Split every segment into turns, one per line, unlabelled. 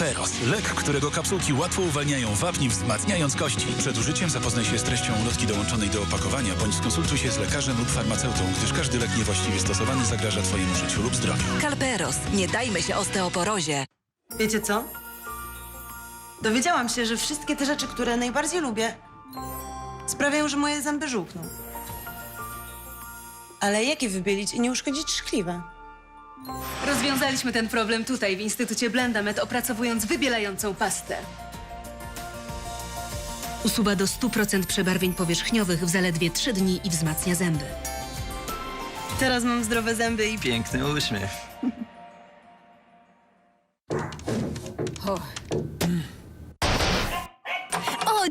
Kalperos. Lek, którego kapsułki łatwo uwalniają wapni, wzmacniając kości. Przed użyciem zapoznaj się z treścią ulotki dołączonej do opakowania, bądź skonsultuj się z lekarzem lub farmaceutą, gdyż każdy lek niewłaściwie stosowany zagraża Twojemu życiu lub zdrowiu.
Kalperos. Nie dajmy się osteoporozie.
Wiecie co? Dowiedziałam się, że wszystkie te rzeczy, które najbardziej lubię, sprawiają, że moje zęby żółkną. Ale jak je wybielić i nie uszkodzić szkliwa?
Rozwiązaliśmy ten problem tutaj, w Instytucie Blendamed, opracowując wybielającą pastę. Usuwa do 100% przebarwień powierzchniowych w zaledwie 3 dni i wzmacnia zęby.
Teraz mam zdrowe zęby i...
Piękny uśmiech.
O,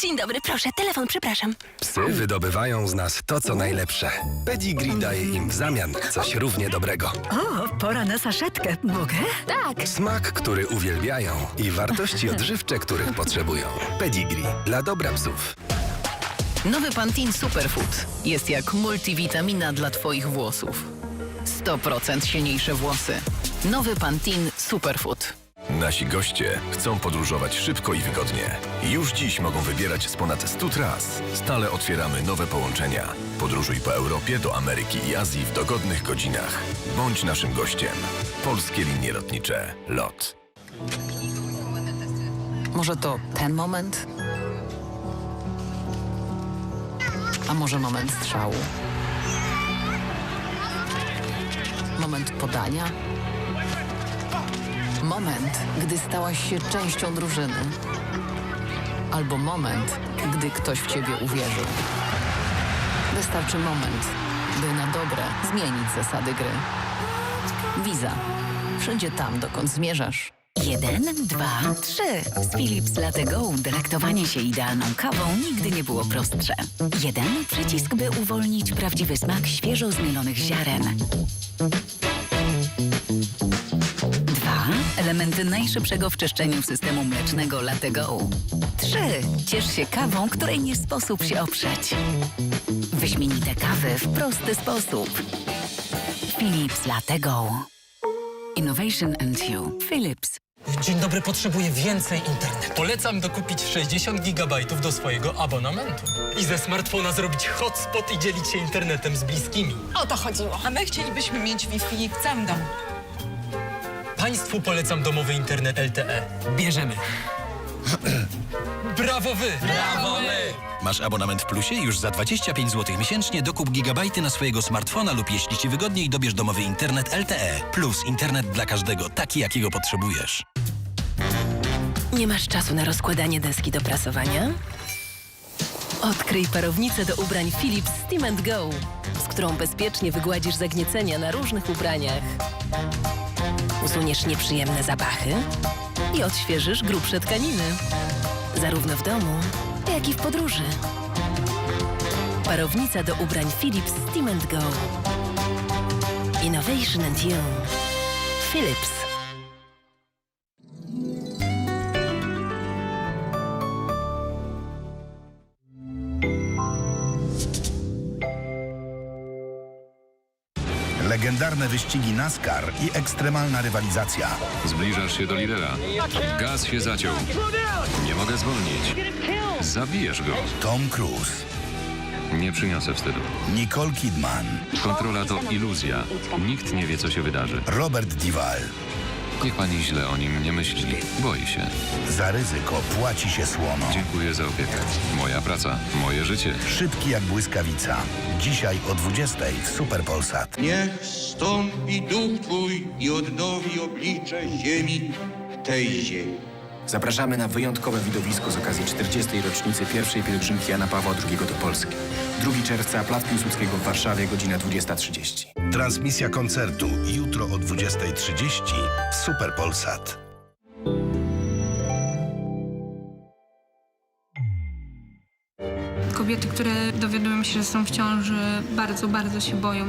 dzień dobry, proszę, telefon, przepraszam.
Psy wydobywają z nas to, co najlepsze. Pedigree daje im w zamian coś równie dobrego.
O, pora na saszetkę. Mogę?
Tak.
Smak, który uwielbiają i wartości odżywcze, których potrzebują. Pedigree dla dobra psów.
Nowy Pantin Superfood jest jak multivitamina dla Twoich włosów. 100% silniejsze włosy. Nowy Pantin Superfood.
Nasi goście chcą podróżować szybko i wygodnie. Już dziś mogą wybierać z ponad 100 tras. Stale otwieramy nowe połączenia. Podróżuj po Europie, do Ameryki i Azji w dogodnych godzinach. Bądź naszym gościem. Polskie linie lotnicze. LOT.
Może to ten moment? A może moment strzału? Moment podania? Moment, gdy stałaś się częścią drużyny. Albo moment, gdy ktoś w ciebie uwierzył. Wystarczy moment, by na dobre zmienić zasady gry. Wiza. Wszędzie tam, dokąd zmierzasz.
Jeden, dwa, trzy. Z Philips Latte Go delektowanie się idealną kawą nigdy nie było prostsze. Jeden przycisk, by uwolnić prawdziwy smak świeżo zmielonych ziaren. Elementy najszybszego w czyszczeniu systemu mlecznego Latte Go. Trzy. Ciesz się kawą, której nie sposób się oprzeć. Wyśmienite kawy w prosty sposób. Philips Latte Go. Innovation and You. Philips.
Dzień dobry, potrzebuję więcej internetu. Polecam dokupić 60 GB do swojego abonamentu. I ze smartfona zrobić hotspot i dzielić się internetem z bliskimi.
O to chodziło. A my chcielibyśmy mieć Wi-Fi w całym domu.
Państwu polecam domowy internet LTE. Bierzemy. Brawo wy! Brawo my!
Masz abonament w Plusie? Już za 25 zł miesięcznie dokup gigabajty na swojego smartfona lub jeśli Ci wygodniej, dobierz domowy internet LTE. Plus internet dla każdego, taki jakiego potrzebujesz.
Nie masz czasu na rozkładanie deski do prasowania? Odkryj parownicę do ubrań Philips Steam Go, z którą bezpiecznie wygładzisz zagniecenia na różnych ubraniach. Usuniesz nieprzyjemne zapachy i odświeżysz grubsze tkaniny. Zarówno w domu, jak i w podróży. Parownica do ubrań Philips Steam Go. Innovation and You. Philips.
Legendarne wyścigi NASCAR i ekstremalna rywalizacja.
Zbliżasz się do lidera. Gaz się zaciął. Nie mogę zwolnić. Zabijesz go.
Tom Cruise,
Nie przyniosę wstydu.
Nicole Kidman,
Kontrola to iluzja. Nikt nie wie, co się wydarzy.
Robert Duvall.
Niech pani źle o nim nie myśli. Boi się.
Za ryzyko płaci się słono.
Dziękuję za opiekę. Moja praca, moje życie.
Szybki jak błyskawica. Dzisiaj o 20 w Superpolsat.
Niech stąpi duch Twój i odnowi oblicze ziemi, tej ziemi.
Zapraszamy na wyjątkowe widowisko z okazji 40. rocznicy pierwszej pielgrzymki Jana Pawła II do Polski. 2 czerwca, Plac Piłsudskiego w Warszawie, godzina 20.30.
Transmisja koncertu jutro o 20.30 w Superpolsat.
Kobiety, które dowiadują się, że są w ciąży, bardzo, bardzo się boją.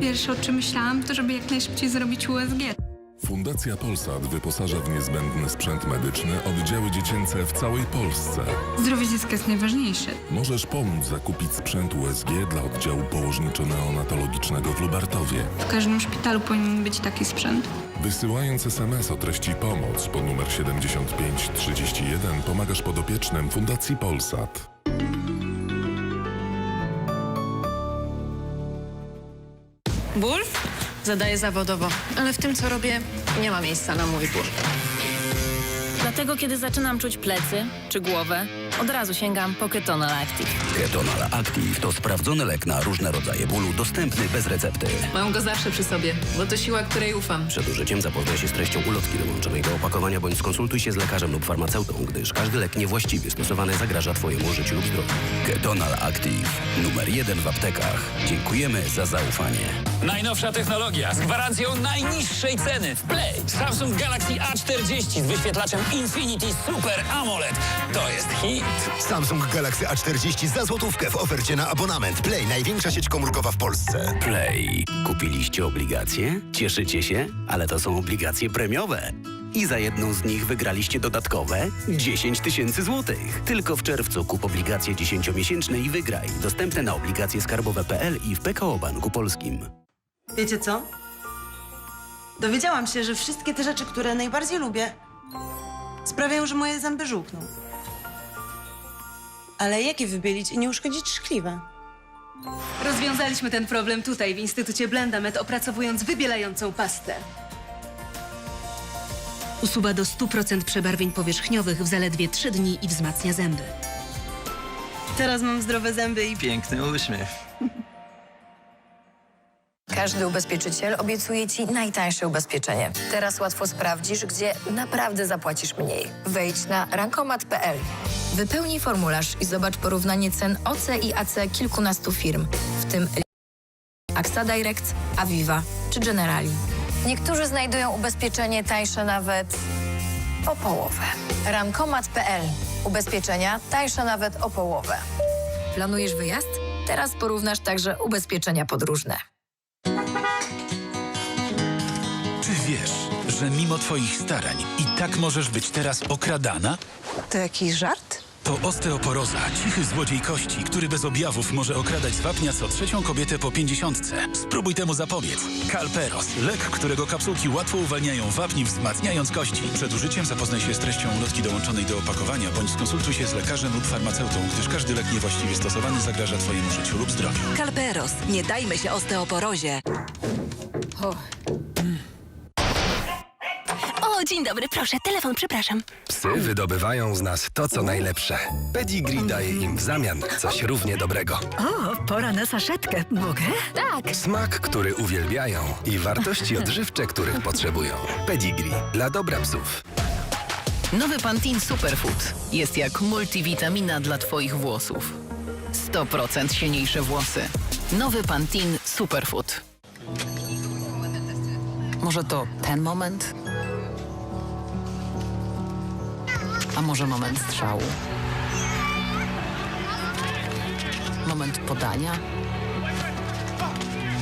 Pierwsze, o czym myślałam, to żeby jak najszybciej zrobić USG.
Fundacja Polsat wyposaża w niezbędny sprzęt medyczny oddziały dziecięce w całej Polsce.
Zdrowie dziecka jest najważniejsze.
Możesz pomóc zakupić sprzęt USG dla oddziału położniczo-neonatologicznego w Lubartowie.
W każdym szpitalu powinien być taki sprzęt.
Wysyłając SMS o treści pomoc pod numer 7531 pomagasz podopiecznym Fundacji Polsat.
Ból? Zadaję zawodowo, ale w tym, co robię, nie ma miejsca na mój ból.
Dlatego, kiedy zaczynam czuć plecy czy głowę, od razu sięgam po Ketonal Active.
Ketonal Active to sprawdzony lek na różne rodzaje bólu, dostępny bez recepty.
Mam go zawsze przy sobie, bo to siła, której ufam.
Przed użyciem zapoznaj się z treścią ulotki dołączonej do opakowania bądź skonsultuj się z lekarzem lub farmaceutą, gdyż każdy lek niewłaściwie stosowany zagraża Twojemu życiu lub zdrowiu. Ketonal Active. Numer jeden w aptekach. Dziękujemy za zaufanie.
Najnowsza technologia z gwarancją najniższej ceny w Play. Samsung Galaxy A40 z wyświetlaczem Infinity Super AMOLED. To jest hit.
Samsung Galaxy A40 za złotówkę w ofercie na abonament. Play, największa sieć komórkowa w Polsce.
Play. Kupiliście obligacje? Cieszycie się? Ale to są obligacje premiowe. I za jedną z nich wygraliście dodatkowe 10 tysięcy złotych. Tylko w czerwcu kup obligacje 10-miesięczne i wygraj. Dostępne na obligacje skarbowe.pl i w PKO Banku Polskim.
Wiecie co? Dowiedziałam się, że wszystkie te rzeczy, które najbardziej lubię, sprawiają, że moje zęby żółkną. Ale jak je wybielić i nie uszkodzić szkliwa?
Rozwiązaliśmy ten problem tutaj, w Instytucie Blendamed, opracowując wybielającą pastę. Usuwa do 100% przebarwień powierzchniowych w zaledwie 3 dni i wzmacnia zęby.
Teraz mam zdrowe zęby i
Piękny uśmiech.
Każdy ubezpieczyciel obiecuje Ci najtańsze ubezpieczenie. Teraz łatwo sprawdzisz, gdzie naprawdę zapłacisz mniej. Wejdź na rankomat.pl. Wypełnij formularz i zobacz porównanie cen OC i AC kilkunastu firm, w tym AXA Direct, Aviva czy Generali. Niektórzy znajdują ubezpieczenie tańsze nawet o połowę. Rankomat.pl. Ubezpieczenia tańsze nawet o połowę. Planujesz wyjazd? Teraz porównasz także ubezpieczenia podróżne.
Czy wiesz, że mimo Twoich starań i tak możesz być teraz okradana?
To jakiś żart?
To osteoporoza, cichy złodziej kości, który bez objawów może okradać z wapnia co trzecią kobietę po pięćdziesiątce. Spróbuj temu zapobiec. Calperos, lek, którego kapsułki łatwo uwalniają wapni, wzmacniając kości. Przed użyciem zapoznaj się z treścią ulotki dołączonej do opakowania, bądź skonsultuj się z lekarzem lub farmaceutą, gdyż każdy lek niewłaściwie stosowany zagraża Twojemu życiu lub zdrowiu.
Kalperos. Nie dajmy się osteoporozie.
O, dzień dobry, proszę, telefon, przepraszam.
Psy wydobywają z nas to, co najlepsze. Pedigree daje im w zamian coś równie dobrego.
O, pora na saszetkę. Mogę?
Tak.
Smak, który uwielbiają i wartości odżywcze, których potrzebują. Pedigree dla dobra psów.
Nowy Pantin Superfood jest jak multivitamina dla Twoich włosów. 100% silniejsze włosy. Nowy Pantin Superfood.
Może to ten moment? A może moment strzału? Moment podania?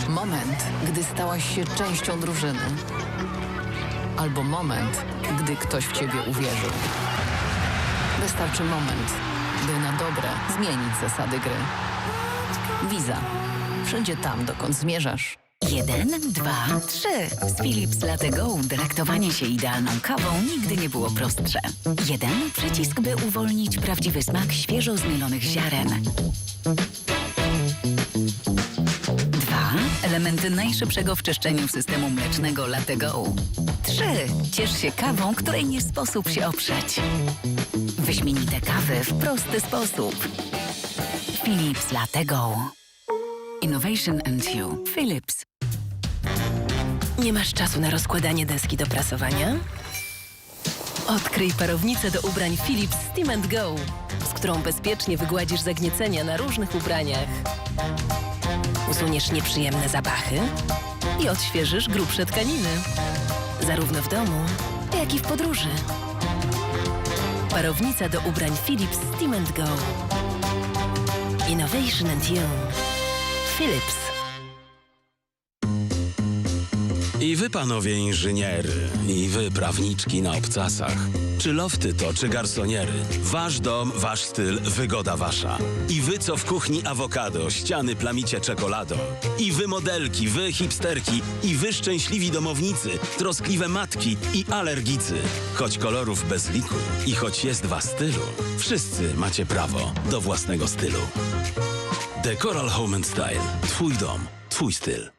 Moment, gdy stałaś się częścią drużyny. Albo moment, gdy ktoś w ciebie uwierzył. Wystarczy moment, by na dobre zmienić zasady gry. Visa. Wszędzie tam, dokąd zmierzasz.
Jeden, dwa, trzy. Z Philips Latte Go delektowanie się idealną kawą nigdy nie było prostsze. Jeden przycisk, by uwolnić prawdziwy smak świeżo zmielonych ziaren. Dwa elementy najszybszego w czyszczeniu systemu mlecznego Latte Go. Trzy ciesz się kawą, której nie sposób się oprzeć. Wyśmienite kawy w prosty sposób. Philips Latte Go. Innovation and You. Philips.
Nie masz czasu na rozkładanie deski do prasowania? Odkryj parownicę do ubrań Philips Steam Go, z którą bezpiecznie wygładzisz zagniecenia na różnych ubraniach. Usuniesz nieprzyjemne zapachy i odświeżysz grubsze tkaniny. Zarówno w domu, jak i w podróży. Parownica do ubrań Philips Steam Go. Innovation and You. Philips.
I wy, panowie inżyniery, i wy, prawniczki na obcasach. Czy lofty to, czy garsoniery. Wasz dom, wasz styl, wygoda wasza. I wy, co w kuchni awokado, ściany plamicie czekoladą. I wy, modelki, wy, hipsterki, i wy, szczęśliwi domownicy, troskliwe matki i alergicy. Choć kolorów bez liku i choć jest was stylu, wszyscy macie prawo do własnego stylu. Decoral Home and Style. Twój dom, twój styl.